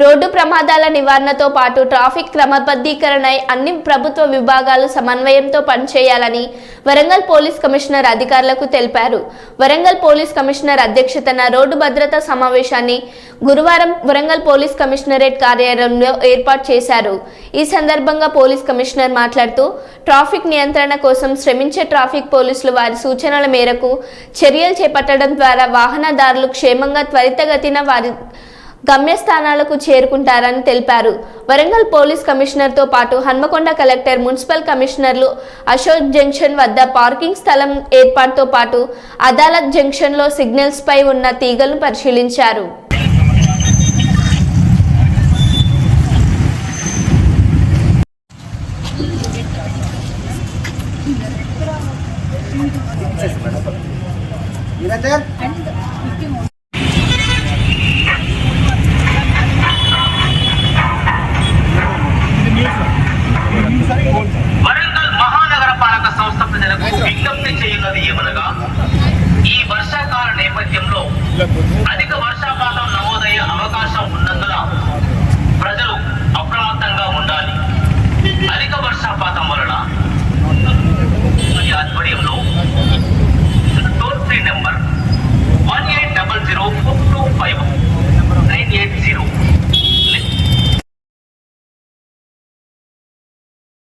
Road ప్రమాదాల నివారణతో పాటు ట్రాఫిక్ క్రమబద్ధీకరణ అన్ని ప్రభుత్వ విభాగాలు సమన్వయంతో పనిచేయాలని వరంగల్ పోలీస్ కమిషనర్ అధికారులకు తెలిపారు. వరంగల్ పోలీస్ కమిషనర్ అధ్యక్షతన రోడ్డు భద్రతా సమావేశాన్ని గురువారం వరంగల్ పోలీస్ కమిషనరేట్ కార్యాలయంలో ఏర్పాటు చేశారు. ఈ సందర్భంగా పోలీస్ కమిషనర్ మాట్లాడుతూ ట్రాఫిక్ నియంత్రణ కోసం శ్రమించే ట్రాఫిక్ పోలీసులు వారి సూచనల మేరకు చర్యలు చేపట్టడం ద్వారా వాహనదారులు క్షేమంగా త్వరితగతిన వారి గమ్యస్థానాలకు చేరుకుంటారని తెలిపారు. వరంగల్ పోలీస్ కమిషనర్తో పాటు హన్మకొండ కలెక్టర్ మున్సిపల్ కమిషనర్లు అశోక్ జంక్షన్ వద్ద పార్కింగ్ స్థలం ఏర్పాటుతో పాటు అదాలత్ జంక్షన్లో సిగ్నల్స్ పై ఉన్న తీగలను పరిశీలించారు. Niranjan I luck.